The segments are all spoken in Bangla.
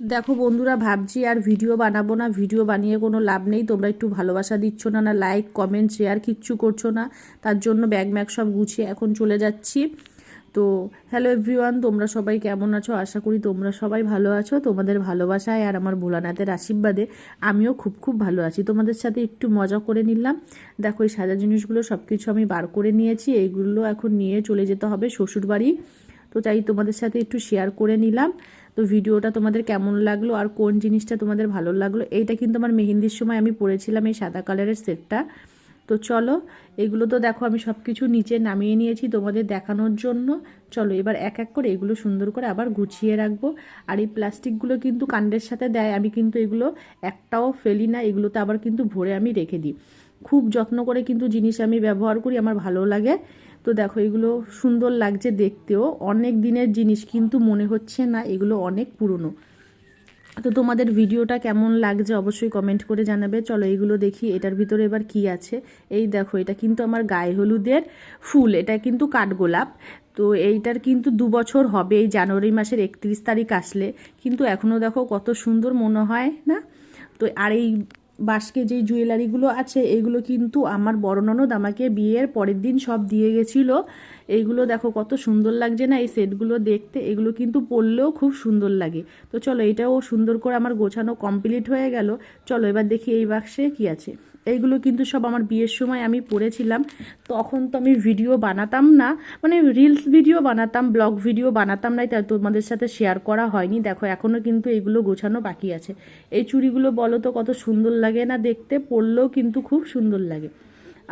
দেখো বন্ধুরা, ভাবছি আর ভিডিও বানাবো না, ভিডিও বানিয়ে কোনো লাভ নেই। তোমরা একটু ভালোবাসা দিচ্ছ না না লাইক কমেন্ট শেয়ার কিচ্ছু করছ না। তার জন্য ব্যাগ ম্যাগ সব গুছিয়ে এখন চলে যাচ্ছি। তো হ্যালো এভরিওয়ান তোমরা সবাই কেমন আছো? আশা করি তোমরা সবাই ভালো আছো। তোমাদের ভালোবাসায় আর আমার ভোলানাথের আশীর্বাদে আমিও খুব খুব ভালো আছি। তোমাদের সাথে একটু মজা করে নিলাম। দেখো এই সাজা জিনিসগুলো সব কিছু আমি বার করে নিয়েছি। এইগুলো এখন নিয়ে চলে যেতে হবে শ্বশুরবাড়ি। তো চাই তোমাদের সাথে একটু শেয়ার করে নিলাম। তো ভিডিওটা তোমাদের কেমন লাগল আর কোন জিনিসটা তোমাদের ভালো লাগল, এইটা কিন্তু আমার মেহেন্দির সময় আমি পরেছিলাম এই সাদা কালারের সেটটা তো চলো, এগুলো তো দেখো আমি সব কিছু নিচে নামিয়ে নিয়েছি তোমাদের দেখানোর জন্য। চলো, এবার এক এক করে এগুলো সুন্দর করে আবার গুছিয়ে রাখব। আর এই প্লাস্টিকগুলো কিন্তু কাণ্ডের সাথে দেয়, আমি কিন্তু এগুলো একটাও ফেলি না, এগুলোতে আবার কিন্তু ভরে আমি রেখে দিই। খুব যত্ন করে কিন্তু জিনিস আমি ব্যবহার করি, আমার ভালো লাগে। তো দেখো, এগুলো সুন্দর লাগছে দেখতেও। অনেক দিনের জিনিস কিন্তু মনে হচ্ছে না এগুলো অনেক পুরনো। তো তোমাদের ভিডিওটা কেমন লাগছে অবশ্যই কমেন্ট করে জানাবে। চলো এইগুলো দেখি, এটার ভিতরে এবার কি আছে? এই দেখো, এটা কিন্তু আমার গায়ে হলুদের ফুল, এটা কিন্তু কাঠগোলাপ। তো এইটার কিন্তু দু বছর হবে, এই জানুয়ারি মাসের একত্রিশ তারিখ আসলে। কিন্তু এখনও দেখো কত সুন্দর মনে হয় না? তো আর এই বাসকে যে জুয়েলারিগুলো আছে, এগুলো কিন্তু আমার বড় ননদ আমাকে বিয়ের পরের দিন সব দিয়ে গেছিল। এইগুলো দেখো কত সুন্দর লাগছে না? এই সেটগুলো দেখতে, এগুলো কিন্তু পরলেও খুব সুন্দর লাগে। তো চলো এটাও সুন্দর করে আমার গোছানো কমপ্লিট হয়ে গেল। চলো এবার দেখি এই বাক্সে কি আছে। এইগুলো কিন্তু সব আমার বিয়ের সময় আমি পড়েছিলাম তখন তো আমি ভিডিও বানাতাম না। মানে রিলস ভিডিও বানাতাম ব্লগ ভিডিও বানাতাম না। তাই তোমাদের সাথে শেয়ার করা হয়নি। দেখো এখনও কিন্তু এগুলো গোছানো বাকি আছে। এই চুড়িগুলো বলো তো কত সুন্দর লাগে না দেখতে? পরলেও কিন্তু খুব সুন্দর লাগে।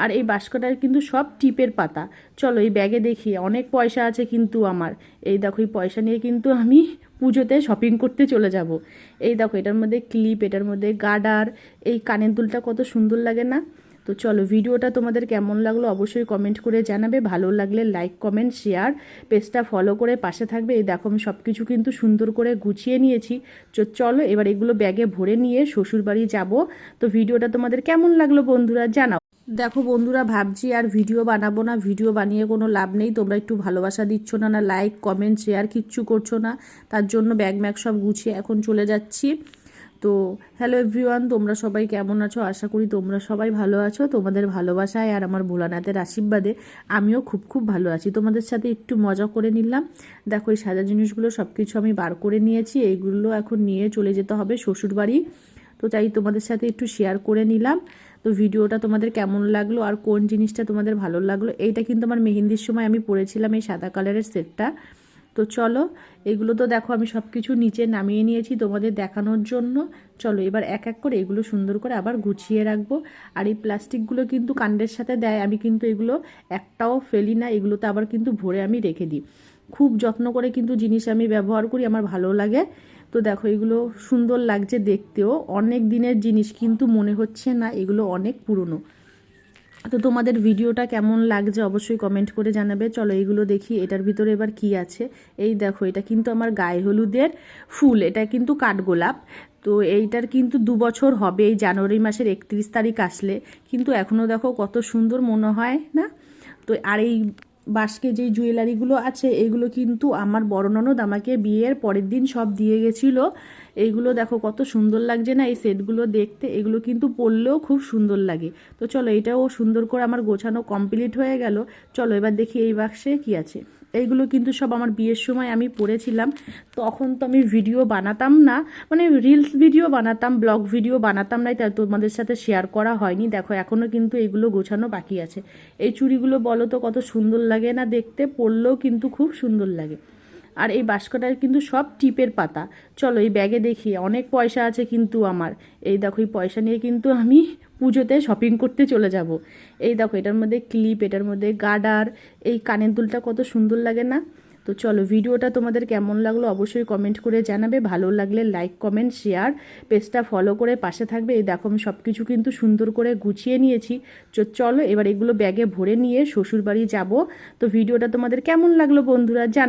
আর এই বাস্কটার কিন্তু সব টিপের পাতা। চলো এই ব্যাগে দেখি, অনেক পয়সা আছে কিন্তু আমার। এই দেখো, এই পয়সা নিয়ে কিন্তু আমি পুজোতে শপিং করতে চলে যাব। এই দেখো, এটার মধ্যে ক্লিপ এটার মধ্যে গার্ডার এই কানের দুলটা কত সুন্দর লাগে না? তো চলো, ভিডিওটা তোমাদের কেমন লাগল অবশ্যই কমেন্ট করে জানাবে। ভালো লাগলে লাইক কমেন্ট শেয়ার পেজটা ফলো করে পাশে থাকবে। এই দেখো, আমি সব কিছু কিন্তু সুন্দর করে গুছিয়ে নিয়েছি। চলো, এবার এগুলো ব্যাগে ভরে নিয়ে শ্বশুরবাড়ি যাব। তো ভিডিওটা তোমাদের কেমন লাগল বন্ধুরা, জানাও। দেখো বন্ধুরা, ভাবছি আর ভিডিও বানাবো না, ভিডিও বানিয়ে কোনো লাভ নেই। তোমরা একটু ভালোবাসা দিচ্ছ না না লাইক কমেন্ট শেয়ার কিচ্ছু করছ না। তার জন্য ব্যাগ ম্যাগ সব গুছিয়ে এখন চলে যাচ্ছি। তো হ্যালো এভরিওয়ান তোমরা সবাই কেমন আছো? আশা করি তোমরা সবাই ভালো আছো। তোমাদের ভালোবাসায় আর আমার ভোলানাথের আশীর্বাদে আমিও খুব খুব ভালো আছি। তোমাদের সাথে একটু মজা করে নিলাম। দেখো এই সাজা জিনিসগুলো সব কিছু আমি বার করে নিয়েছি। এইগুলো এখন নিয়ে চলে যেতে হবে শ্বশুরবাড়ি। তো চাই তোমাদের সাথে একটু শেয়ার করে নিলাম। তো ভিডিওটা তোমাদের কেমন লাগল আর কোন জিনিসটা তোমাদের ভালো লাগল, এইটা কিন্তু আমার মেহেন্দির সময় আমি পরেছিলাম এই সাদা কালারের সেটটা তো চলো, এগুলো তো দেখো আমি সব কিছু নিচে নামিয়ে নিয়েছি তোমাদের দেখানোর জন্য। চলো, এবার এক এক করে এগুলো সুন্দর করে আবার গুছিয়ে রাখব। আর এই প্লাস্টিকগুলো কিন্তু কাণ্ডের সাথে দেয়, আমি কিন্তু এগুলো একটাও ফেলি না এগুলোতে আবার কিন্তু ভরে আমি রেখে দিই। খুব যত্ন করে কিন্তু জিনিস আমি ব্যবহার করি, আমার ভালো লাগে। তো দেখো, এগুলো সুন্দর লাগছে দেখতেও। অনেক দিনের জিনিস কিন্তু মনে হচ্ছে না, এগুলো অনেক পুরনো। তো তোমাদের ভিডিওটা কেমন লাগছে অবশ্যই কমেন্ট করে জানাবে। চলো এইগুলো দেখি, এটার ভিতরে এবার কি আছে? এই দেখো, এটা কিন্তু আমার গায়ে হলুদের ফুল, এটা কিন্তু কাঠগোলাপ। তো এইটার কিন্তু দু বছর হবে, এই জানুয়ারি মাসের একত্রিশ তারিখ আসলে। কিন্তু এখনও দেখো কত সুন্দর মনে হয় না? তো আর এই বাসকে যে জুয়েলারিগুলো আছে, এগুলো কিন্তু আমার বড় ননদ আমাকে বিয়ের পরের দিন সব দিয়ে গেছিল। এইগুলো দেখো কত সুন্দর লাগছে না, এই সেটগুলো দেখতে। এগুলো কিন্তু পরলেও খুব সুন্দর লাগে। তো চলো, এটাও সুন্দর করে আমার গোছানো কমপ্লিট হয়ে গেল। চলো, এবার দেখি এই বাক্সে কি আছে। এইগুলো কিন্তু সব আমার বিয়ের সময় আমি পড়েছিলাম। তখন তো আমি ভিডিও বানাতাম না। মানে রিলস ভিডিও বানাতাম ব্লগ ভিডিও বানাতাম না তাই তোমাদের সাথে শেয়ার করা হয়নি। দেখো এখনও কিন্তু এগুলো গোছানো বাকি আছে। এই চুড়িগুলো বলো তো কত সুন্দর লাগে না দেখতে? পরলেও কিন্তু খুব সুন্দর লাগে। আর এই বাস্কটার কিন্তু সব টিপের পাতা। চলো, এই ব্যাগে দেখি। অনেক পয়সা আছে কিন্তু আমার। এই দেখো, এই পয়সা নিয়ে কিন্তু আমি পুজোতে শপিং করতে চলে যাব। এই দেখো, এটার মধ্যে ক্লিপ এটার মধ্যে গার্ডার এই কানের দুলটা কত সুন্দর লাগে না? তো চলো, ভিডিওটা তোমাদের কেমন লাগল অবশ্যই কমেন্ট করে জানাবে। ভালো লাগলে লাইক কমেন্ট শেয়ার পেজটা ফলো করে পাশে থাকবে। এই দেখো, আমি সব কিছু কিন্তু সুন্দর করে গুছিয়ে নিয়েছি। চলো, এবার এগুলো ব্যাগে ভরে নিয়ে শ্বশুরবাড়ি যাব। তো ভিডিওটা তোমাদের কেমন লাগল বন্ধুরা জানাও।